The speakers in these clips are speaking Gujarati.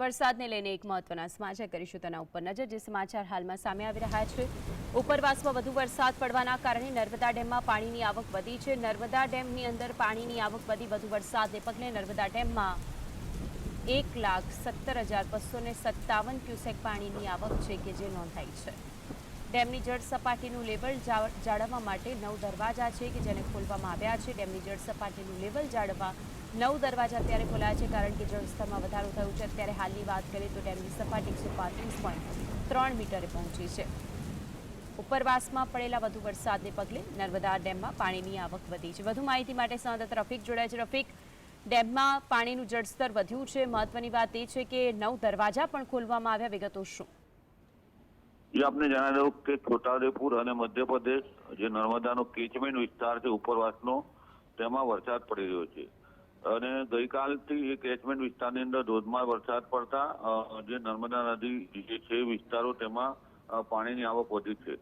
વરસાદને લઈને એક મહત્વના સમાચાર કરીશું તેના ઉપર નજર, જે સમાચાર હાલમાં સામે આવી રહ્યા છે. ઉપરવાસમાં વધુ વરસાદ પડવાના કારણે નર્મદા ડેમમાં પાણીની આવક વધી છે. નર્મદા ડેમની અંદર પાણીની આવક વધી, વધુ વરસાદને પગલે નર્મદા ડેમમાં એક લાખ સત્તર હજાર બસો ને સત્તાવન ક્યુસેક પાણીની આવક છે કે જે નોંધાઈ છે. ડેમની જળ સપાટીનું લેવલ જાળવવા માટે નવ દરવાજા છે કે જેને ખોલવામાં આવ્યા છે. ડેમની જળ સપાટીનું લેવલ જાળવવા નવ દરવાજા અત્યારે ખોલાયા છે કારણ કે જળસ્તરમાં વધારો થયો છે. અત્યારે હાલની વાત કરીએ તો ડેમની સપાટી એકસો પાંત્રીસ પોઈન્ટ ત્રણ મીટરે પહોંચી છે. ઉપરવાસમાં પડેલા વધુ વરસાદને પગલે નર્મદા ડેમમાં પાણીની આવક વધી છે. વધુ માહિતી માટે સંવાદદાતા રફીક જોડાય છે. રફીક, ડેમમાં પાણીનું જળસ્તર વધ્યું છે. મહત્વની વાત એ છે કે નવ દરવાજા પણ ખોલવામાં આવ્યા. વિગતો શું? જે આપને જણાવી દઉં કે છોટાઉદેપુર અને મધ્યપ્રદેશ, જે નર્મદાનો કેચમેન્ટ વિસ્તાર છે ઉપરવાસનો, તેમાં વરસાદ પડી રહ્યો છે. અને ગઈકાલથી કેચમેન્ટ વિસ્તારની અંદર ધોધમાર વરસાદ પડતા જે નર્મદા નદી જે છે વિસ્તારો તેમાં પાણીની આવક વધી છે.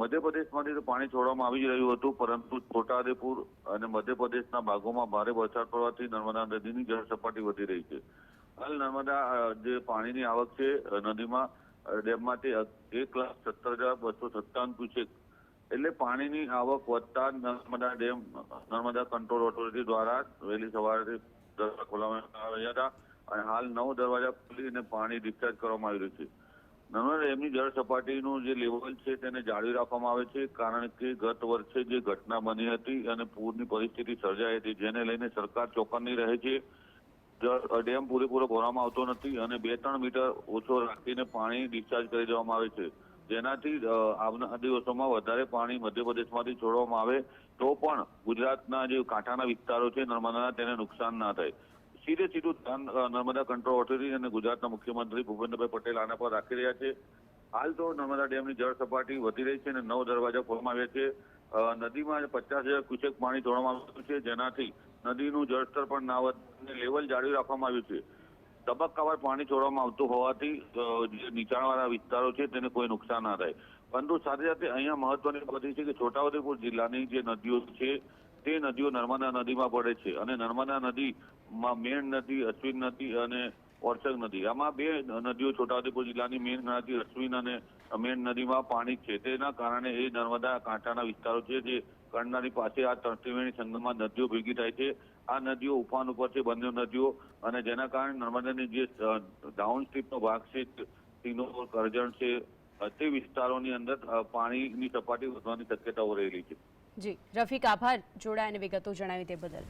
મધ્યપ્રદેશમાંથી તો પાણી છોડવામાં આવી રહ્યું હતું, પરંતુ છોટાઉદેપુર અને મધ્યપ્રદેશના ભાગોમાં ભારે વરસાદ પડવાથી નર્મદા નદીની જળ સપાટી વધી રહી છે. હાલ નર્મદા જે પાણીની આવક છે નદીમાં ડેમમાંથી એક લાખ સત્તર હજાર બસો સત્તાવન ક્યુસેક એટલે પાણીની આવક વધતા Narmada dam, Narmada control authority દ્વારા વહેલી સવારથી દરવાજા ખોલવામાં આવ્યા હતા અને હાલ નવ દરવાજા ખોલીને પાણી ડિસ્ચાર્જ કરવામાં આવી રહ્યું છે. નર્મદા ડેમની જળ સપાટીનું જે લેવલ છે તેને જાળવી રાખવામાં આવે છે કારણ કે ગત વર્ષે જે ઘટના બની હતી અને પૂરની પરિસ્થિતિ સર્જાઈ હતી જેને લઈને સરકાર ચોકન્ની રહે છે. ડેમ પૂરેપૂરો ભરવામાં આવતો નથી અને બે ત્રણ મીટર ઓછો રાખીને પાણી ડિસ્ચાર્જ કરી દેવામાં આવે છે. જેનાથી આવનારા દિવસોમાં વધારે પાણી મધ્યપ્રદેશમાંથી છોડવામાં આવે, તો પણ ગુજરાતના જે કાંઠાના વિસ્તારો છે નર્મદાના તેને નુકસાન ના થાય. સીધે સીધું નર્મદા કંટ્રોલ ઓથોરિટી અને ગુજરાતના મુખ્યમંત્રી ભૂપેન્દ્રભાઈ પટેલ આના પર રાખી રહ્યા છે. હાલ તો નર્મદા ડેમની જળ સપાટી વધી રહી છે અને નવ દરવાજા ખોલવામાં આવ્યા છે. નદીમાં પચાસ હજાર ક્યુસેક પાણી છોડવામાં આવ્યું છે, જેનાથી નદીનું જળસ્તર પણ ના વધે લેવલ જાળવી રાખવામાં આવ્યું છે. તબક્કાવાર પાણી છોડવામાં આવતું હોવાથી જે નીચાણવાળા વિસ્તારો છે તેને કોઈ નુકસાન ના થાય. પરંતુ સાથે સાથે અહીંયા મહત્વની બાબત છે કે છોટાઉદેપુર જિલ્લાની જે નદીઓ છે, તે નદીઓ નર્મદા નદીમાં પડે છે. અને નર્મદા નદીમાં મેણ નદી, અશ્વિન નદી અને ઓરસંગ નદી. આમાં બે નદીઓ છોટાઉદેપુર જિલ્લાની મેન ગણાતી અશ્વિન અને મેન નદીમાં પાણી છે. તેના કારણે એ નર્મદા કાંઠાના વિસ્તારો છે જે કરનારી પાસે આ ત્રિવેણી સંગમમાં નદીઓ ભેગી થાય છે. આ નદીઓ ઉફાન ઉપર છે, બંને નદીઓ. અને જેના કારણે નર્મદાની જે ડાઉન સ્ટ્રીપનો ભાગ છે સિનોર કરજણ છે, તે વિસ્તારોની અંદર પાણીની સપાટી વધવાની શક્યતાઓ રહેલી છે. જી. રફીક, આભાર. જોડાઈને વિગતો જણાવી તે બદલ.